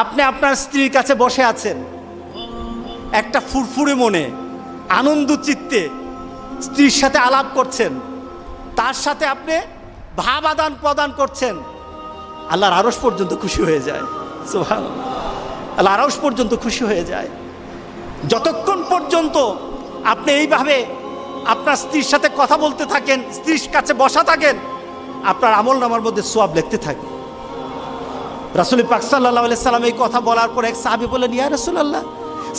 আপনি আপনার স্ত্রীর কাছে বসে আছেন। একটা ফুরফুরে মনে, আনন্দ চিত্তে স্ত্রীর সাথে আলাপ করছেন। তার সাথে আপনি ভাব আদান প্রদান করছেন। আল্লাহর আরস পর্যন্ত খুশি হয়ে যায়। সোহান আল্লাহ আরস পর্যন্ত খুশি হয়ে যায়। যতক্ষণ পর্যন্ত আপনি এইভাবে আপনার স্ত্রীর সাথে কথা বলতে থাকেন, স্ত্রীর কাছে বসা থাকেন, আপনার আমল নামার মধ্যে সোয়াব লিখতে থাকে রাসুল পাক সাল্লাহ সাল্লাম এই কথা বলার পর এক সাহাবি বলেন ইয়া রসুল্লাহ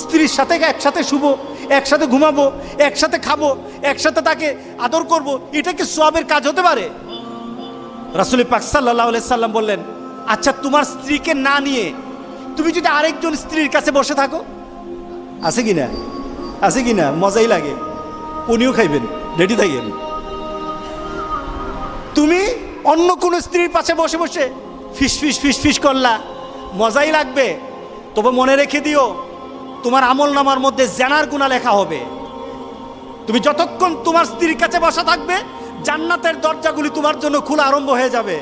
স্ত্রীর সাথে একসাথে শুবো, একসাথে ঘুমাবো, একসাথে খাব, একসাথে তাকে আদর করব, এটা কি সোয়াবের কাজ হতে পারে? রাসুল পাক সাল্লাহ সাল্লাম বললেন আচ্ছা তোমার স্ত্রীকে না নিয়ে তুমি যদি আরেকজন স্ত্রীর কাছে বসে থাকো? আছে কি না? আছে কি না? মজাই লাগে। উনিও খাইবেন, রেডি থাকেন। তুমি অন্য কোনো স্ত্রীর পাশে বসে বসে ফিস ফিস ফিস ফিস করলা। মজাই লাগবে। তবে মনে রেখে দিও, তোমার আমল নামার মধ্যে জেনার গুণা লেখা হবে। তুমি যতক্ষণ তোমার স্ত্রীর কাছে বসা থাকবে, জান্নাতের দরজাগুলি তোমার জন্য খোলা আরম্ভ হয়ে যাবে।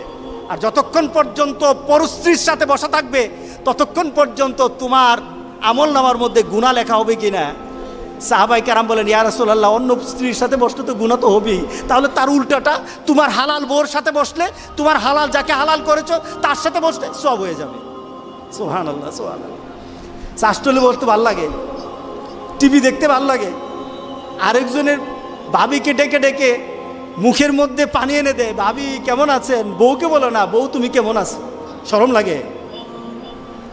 আর যতক্ষণ পর্যন্ত পরস্ত্রীর সাথে বসা থাকবে, ততক্ষণ পর্যন্ত তোমার আমল নামার মধ্যে গুণা লেখা হবে কি না সাহাবাই কারাম বলেন, ইয়া রাসূলুল্লাহ, অন্য স্ত্রীর সাথে বসলে তো গুণা তো হবেই। তাহলে তার উল্টাটা, তোমার হালাল বোর সাথে বসলে, তোমার হালাল যাকে হালাল করেছ, তার সাথে বসলে সব হয়ে যাবে। সোহান আল্লাহ সোহান আল্লাহ বসতে ভালো লাগে। টিভি দেখতে ভালো লাগে। আরেকজনের ভাবিকে ডেকে ডেকে মুখের মধ্যে পানি এনে দেয়, ভাবি, কেমন আছেন? বউকে বলো, না, বউ তুমি কেমন আছো? সরম লাগে।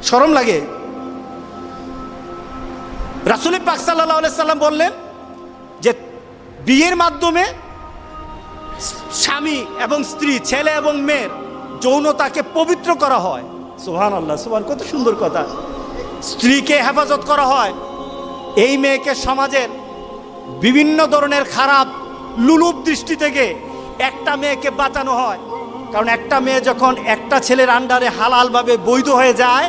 সরম লাগে। রাসুল পাক সাল্লাহ সাল্লাম বললেন যে বিয়ের মাধ্যমে স্বামী এবং স্ত্রী, ছেলে এবং মেয়ের যৌনতাকে পবিত্র করা হয়। সোহান আল্লাহ সোহান কত সুন্দর কথা। স্ত্রীকে হেফাজত করা হয়। এই মেয়েকে সমাজের বিভিন্ন ধরনের খারাপ, লুলুপ দৃষ্টি থেকে একটা মেয়েকে বাঁচানো হয়। কারণ একটা মেয়ে যখন একটা ছেলের আন্ডারে হালালভাবে বৈধ হয়ে যায়,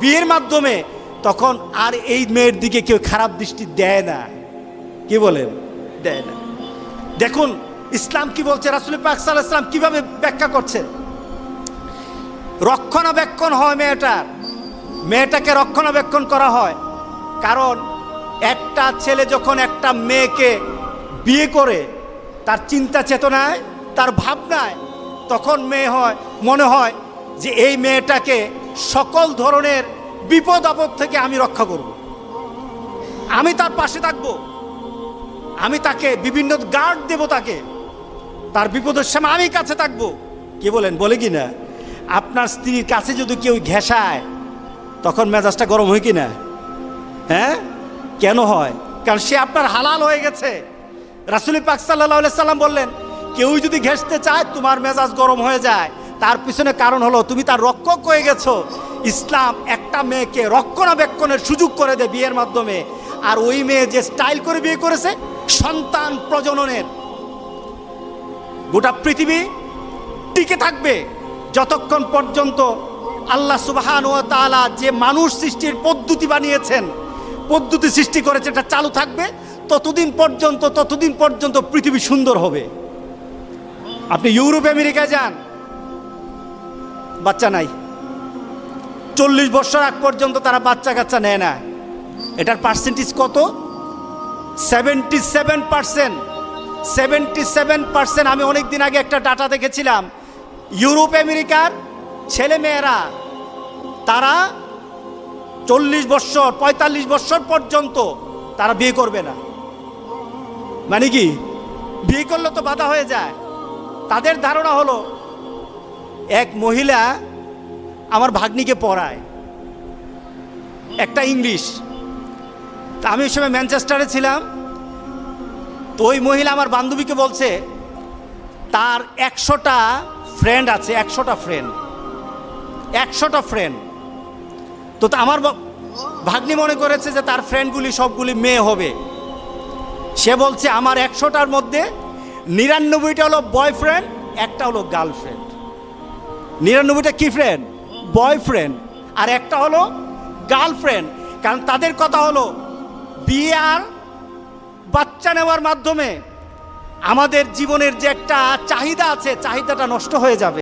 বিয়ের মাধ্যমে তখন আর এই মেয়ের দিকে কেউ খারাপ দৃষ্টি দেয় না। কি বলেন? দেয় না। দেখুন ইসলাম কি বলছে? রাসুল পাক ইসলাম কীভাবে ব্যাখ্যা করছেন? রক্ষণাবেক্ষণ হয় মেয়েটার। মেয়েটাকে রক্ষণাবেক্ষণ করা হয়। কারণ একটা ছেলে যখন একটা মেয়েকে বিয়ে করে তার চিন্তা চেতনায় তার ভাবনায় তখন মেয়ে হয় মনে হয় যে এই মেয়েটাকে সকল ধরনের বিপদ আপদ থেকে আমি রক্ষা করব। আমি তার পাশে থাকব। আমি তাকে বিভিন্ন গার্ড দেব তাকে। তার বিপদের সময় আমি কাছে থাকব। কি বলেন, বলে কি না আপনার স্ত্রীর কাছে যদি কেউ ঘেঁষায়, তখন মেজাজটা গরম হয় কি না হ্যাঁ? কেন হয়? কারণ সে আপনার হালাল হয়ে গেছে। রাসুল পাক সাল্লাহ সাল্লাম বললেন, কেউ যদি ঘেঁষতে চায়, তোমার মেজাজ গরম হয়ে যায়। তার পিছনে কারণ হলো, তুমি তার রক্ষক হয়ে গেছো। ইসলাম একটা মেয়েকে রক্ষণাবেক্ষণের সুযোগ করে দেয় বিয়ের মাধ্যমে। আর ওই মেয়ে যে স্টাইল করে বিয়ে করেছে, সন্তান প্রজননের। গোটা পৃথিবী টিকে থাকবে যতক্ষণ পর্যন্ত আল্লাহ সুবাহান ও তালা যে মানুষ সৃষ্টির পদ্ধতি বানিয়েছেন, পদ্ধতি সৃষ্টি করেছে, এটা চালু থাকবে, ততদিন পর্যন্ত ততদিন পর্যন্ত পৃথিবী সুন্দর হবে। আপনি ইউরোপ, আমেরিকায় যান, বাচ্চা নাই। চল্লিশ বছর আগ পর্যন্ত তারা বাচ্চা কাচ্চা নেয় না। এটার পার্সেন্টেজ কত? Seventy seven percent seventy seven percent আমি অনেক দিন আগে একটা ডাটা দেখেছিলাম। ইউরোপ, আমেরিকার ছেলে মেয়েরা তারা চল্লিশ বছর, পঁয়তাল্লিশ বছর পর্যন্ত তারা বিয়ে করবে না। মানে কি? বিয়ে করলে তো বাধা হয়ে যায়। তাদের ধারণা হলো, এক মহিলা আমার ভাগ্নিকে পড়ায়। একটা ইংলিশ। তা আমি ওই সময় ম্যানচেস্টারে ছিলাম। তো ওই মহিলা আমার বান্ধবীকে বলছে, তার একশোটা ফ্রেন্ড আছে, একশোটা ফ্রেন্ড একশোটা ফ্রেন্ড তো আমার ভাগ্নি মনে করেছে যে তার ফ্রেন্ডগুলি সবগুলি মেয়ে হবে। সে বলছে, আমার একশোটার মধ্যে নিরানব্বইটা হলো বয়ফ্রেন্ড একটা হলো গার্লফ্রেন্ড নিরানব্বইটা কি ফ্রেন্ড বয়ফ্রেন্ড আর একটা হলো গার্লফ্রেন্ড কারণ তাদের কথা হলো, বিয়ে আর বাচ্চা নেওয়ার মাধ্যমে আমাদের জীবনের যে একটা চাহিদা আছে, চাহিদাটা নষ্ট হয়ে যাবে।